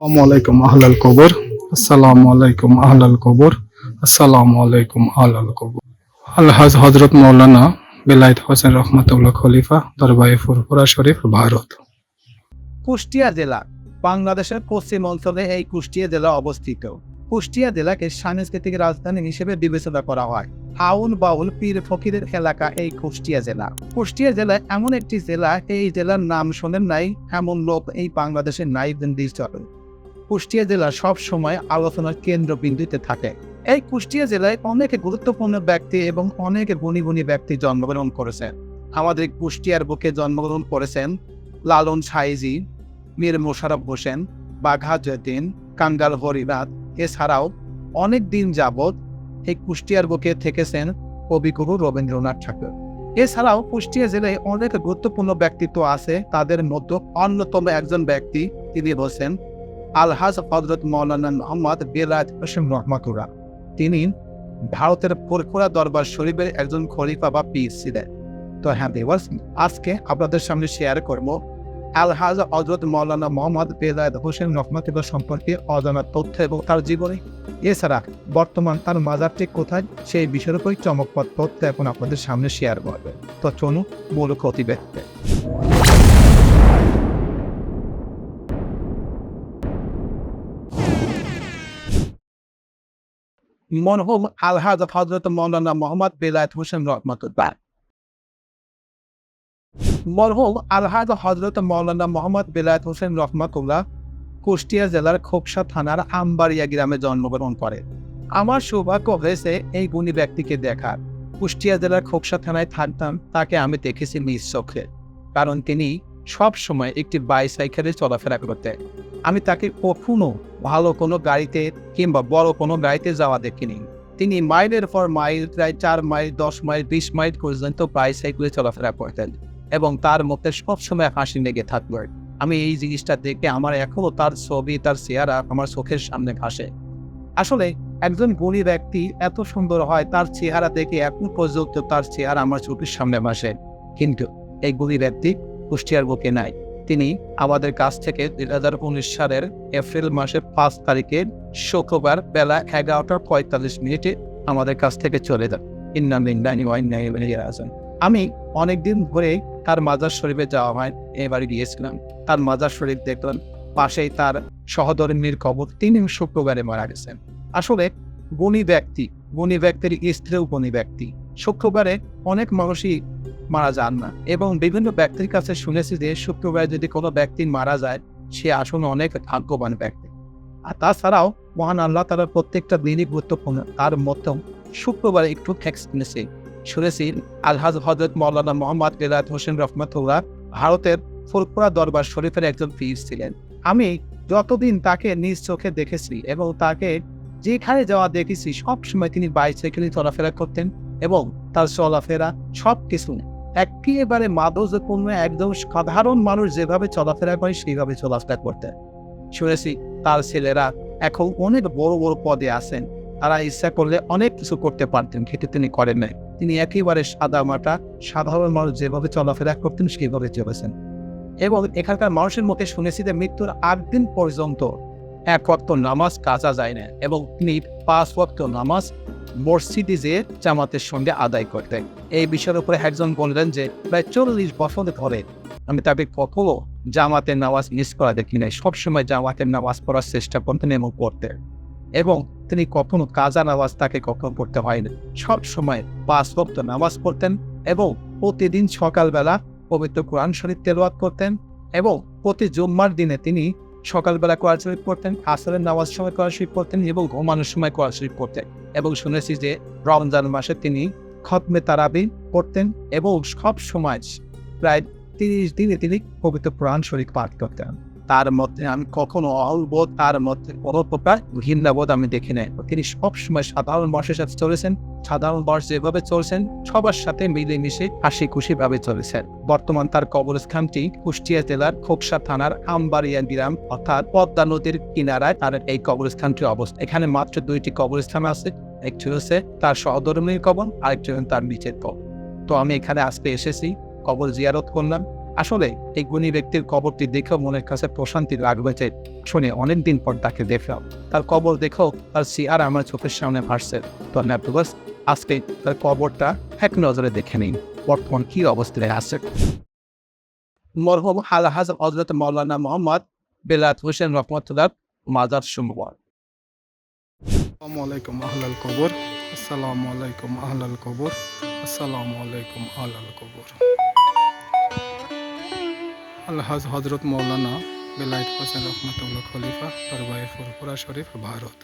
আলাইকুম, আহলাল কবর। আসসালামু আলাইকুম, আহলাল কবর। আসসালামু আলাইকুম, আহলাল কবর। আলহাজ হজরত মৌলানা বেলায়েত হোসেন রহমতুল্লাহ খলিফা, দরবারে ফুরফুরা শরীফ, ভারত। কুষ্টিয়া জেলা, বাংলাদেশের পশ্চিম অঞ্চলে এই কুষ্টিয়া জেলা অবস্থিত। কুষ্টিয়া জেলাকে সাংস্কৃতিক রাজধানী হিসেবে বিবেচনা করা হয়। আউল বাউল পীর ফকিরের এলাকা এই কুষ্টিয়া জেলা। কুষ্টিয়া জেলা এমন একটি জেলা, এই জেলার নাম শোনেন নাই, এমন লোক এই বাংলাদেশের নাই চলে। কুষ্টিয়া জেলা সব সময় আলোচনার কেন্দ্রবিন্দুতে থাকে। এই কুষ্টিয়া জেলায় অনেক গুরুত্বপূর্ণ ব্যক্তি এবং অনেক গুণী গুণী ব্যক্তি জন্মগ্রহণ করেছেন। আমাদের কুষ্টিয়ার বুকে জন্মগ্রহণ করেছেন লালন সাইজি, মীর মোশারফ হোসেন, বাঘা জেদিন কাঙ্গাল হরিনাথ। এছাড়াও অনেক দিন যাবৎ এই কুষ্টিয়ার বুকে থেকেছেন কবিগুরু রবীন্দ্রনাথ ঠাকুর। এছাড়াও কুষ্টিয়া জেলায় অনেক গুরুত্বপূর্ণ ব্যক্তিত্ব আছে। তাদের মধ্যে অন্যতম একজন ব্যক্তি তিনি বলছেন আলহাজ হজরত মৌলানা মোহাম্মদ বেলায়ত হোসেন রহমাতুরা তিনি ভারতের ফুরফুরা দরবার শরীফের একজন খলিফা বা পীর ছিলেন। তো হ্যাঁ দেওয়ার্স আজকে আপনাদের সামনে শেয়ার করব আলহাজ হজরত মৌলানা মোহাম্মদ বেলায়ত হোসেন রহমাতুল্লাহ সম্পর্কে অজানা তথ্য এবং তার জীবনী। এছাড়া বর্তমান তার মাজারটি কোথায় সেই বিষয়ের উপর চমকপদ তথ্য এখন আপনাদের সামনে শেয়ার করবে। তো চলুন মূল ক্ষতিব্যক্তি মরহুম আলহাজ হজরত মৌলানা মোহাম্মদ বেলায়ত হোসেন রহমাতুল্লাহ মরহুম আলহাজ হজরত মৌলানা মোহাম্মদ বেলায়ত হোসেন রহমাতুল্লাহ কুষ্টিয়া জেলার খোকসা থানার আমবাড়িয়া গ্রামে জন্মগ্রহণ করে আমার সৌভাগ্য হয়েছে এই গুণী ব্যক্তিকে দেখার কুষ্টিয়া জেলার খোকসা থানায় থাকতাম তাকে আমি দেখেছি নিজ চোখে কারণ তিনি সব সময় একটি বাইসাইকেলে চলাফেরা করতে। আমি তাকে কখনো ভালো কোনো গাড়িতে কিংবা বড় কোনো গাড়িতে যাওয়া দেখিনি। তিনি মাইলের পর মাইল, প্রায় চার মাইল, দশ মাইল, বিশ মাইল পর্যন্ত বাইসাইকেলে চলাফেরা করতেন এবং তার মধ্যে সবসময় হাসি লেগে থাকবে আমি এই জিনিসটা দেখে আমার এখনও তার ছবি, তার চেহারা আমার চোখের সামনে ভাসে। আসলে একজন গুণী ব্যক্তি এত সুন্দর হয়, তার চেহারা দেখে এখন পর্যন্ত তার চেহারা আমার চোখের সামনে ভাসে। কিন্তু এই গুণী ব্যক্তি কুষ্টিয়ার বুকে নাই। তিনি আমাদের কাছ থেকে দুই উনিশ সালের এপ্রিল মাসের পাঁচ তারিখে শুক্রবার বেলা এগারোটা পঁয়তাল্লিশ মিনিটে আমাদের কাছ থেকে চলে যান। আমি অনেকদিন ধরে তার মাজার শরীফে যাওয়া হয় এবারে গিয়েছিলাম। তার মাজার শরীফ দেখলাম, পাশেই তার সহধর্মীর কবর, তিনি শুক্রবারে মারা গেছেন। আসলে গুণী ব্যক্তি, গুণী ব্যক্তির স্ত্রীও গুণী ব্যক্তি। শুক্রবারে অনেক মানুষই মারা যান না। এবং বিভিন্ন ব্যক্তির কাছে শুনেছি যে, শুক্রবারে যদি কোনো ব্যক্তি মারা যায়, সে আসলে অনেক ভাগ্যবান ব্যক্তি। আর তাছাড়াও, মহান আল্লাহ তালার প্রত্যেকটা দিনই গুরুত্বপূর্ণ। তার মতো শুক্রবারে একটু শুনেছি শুনেছি, আলহাজ হজরত মৌলানা মোহাম্মদ বেলায়ত হোসেন রহমতুল্লাহ ভারতের ফুলপুরা দরবার শরীফের একজন পীর ছিলেন। আমি যতদিন তাকে নিজ চোখে দেখেছি এবং তাকে যেখানে যাওয়া দেখেছি, সবসময় তিনি বাইসাইকেলে চলাফেরা করতেন এবং তার চলাফেরা সব কিছু একেবারে মাদকপূর্ণ একদম সাধারণ মানুষ যেভাবে চলাফেরা করে, সেইভাবে চলাফেরা করতেন শুনেছি, তার ছেলেরা এখন অনেক বড় বড় পদে আছেন। তারা ইচ্ছা করলে অনেক কিছু করতে পারতেন, কিন্তু তিনি করেন নাই। তিনি একেবারে সাদা মাটা, সাধারণ মানুষ যেভাবে চলাফেরা করতেন, সেইভাবে চলেছেন। এবং এখানকার মানুষের মধ্যে শুনেছি যে মৃত্যুর আট দিন পর্যন্ত এক ওয়াক্ত নামাজ কাজা যায় না। এবং তিনি পাঁচ ওয়াক্ত নামাজ মসজিদে জামাতের সঙ্গে আদায় করতেন এই বিষয়ের উপরে একজন বললেন যে, প্রায় চল্লিশ বছর ধরে আমি তাকে কখনো জামাতের নামাজ মিস করা দেখি নাই। সবসময় জামাতের নামাজ পড়ার চেষ্টা করতেন এবং করতেন এবং তিনি কখনো কাজা নামাজ তাকে কখনো পড়তে হয়নি। সবসময় পাঁচ ভক্ত নামাজ পড়তেন এবং প্রতিদিন সকালবেলা পবিত্র কোরআন শরীফ তেলোয়াত করতেন এবং প্রতি জুম্মার দিনে তিনি সকালবেলা কোরআন শরীফ পড়তেন, আসরের নামাজ সময় কোরআন শরীফ পড়তেন এবং ঘুমানোর সময় কোরআন শরীফ পড়তেন। এবং শুনেছি যে রমজান মাসে তিনি খতমে তারাবি পড়তেন এবং সব সময় প্রায় তিরিশ দিনে তিনি পবিত্র কোরআন শরীফ পাঠ করতেন। তার মধ্যে আমি কখনো অহলবোধ তার মধ্যে কোনো প্রকার ঘৃণাবোধ আমি দেখি নাই। তিনি সবসময় সাধারণ মানুষের সাথে চলেছেন সাধারণ বর্ষ যেভাবে চলছেন, সবার সাথে মিলেমিশে হাসি খুশি ভাবে চলেছেন। বর্তমান তার কবরস্থানটি কুষ্টিয়া জেলার খোকসা থানার আমবাড়িয়া বিরাম অর্থাৎ পদ্মা নদীর কিনারায় তার এই কবরস্থানটি অবস্থা এখানে মাত্র দুইটি কবরস্থান আছে, একটি হচ্ছে তার সহধর্মীর কবর, আরেকটি তার নিচের কবর। তো আমি এখানে আজকে এসেছি, কবর জিয়ারত করলাম। আসলে এই গুণী ব্যক্তির কবরটি দেখেও মনের কাছে প্রশান্তি লাগবে যে, শুনে অনেকদিন পর তাকে দেখলাম। তার কবর দেখেও তার সিয়ার আমার চোখের সামনে ভাসছে। তো নেপটুবাস আজকে তার কবরটা এক নজরে দেখে নিন। বর্তমান কি অবস্থায় আছে? হজরত মৌলানা মোহাম্মদ বেলাত হোসেন রহমতুল্লাহ মাজার সুমবার আসসালামু আলাইকুম, আহলাল কবর। আসসালামু আলাইকুম, আহলাল কবর। আসসালামু আলাইকুম, আহলাল কবর। আলহাজ হজরত মৌলানা বেলায়েত হোসেন খলিফা, দরবারে ফুরফুরা শরীফ, ভারত।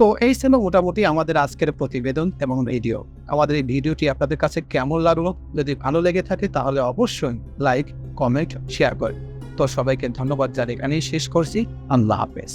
তো এই ছিল মোটামুটি আমাদের আজকের প্রতিবেদন এবং ভিডিও আমাদের এই ভিডিওটি আপনাদের কাছে কেমন লাগল? যদি ভালো লেগে থাকে তাহলে অবশ্যই লাইক, কমেন্ট, শেয়ার করে তো সবাইকে ধন্যবাদ জানিয়ে শেষ করছি। আল্লাহ হাফেজ।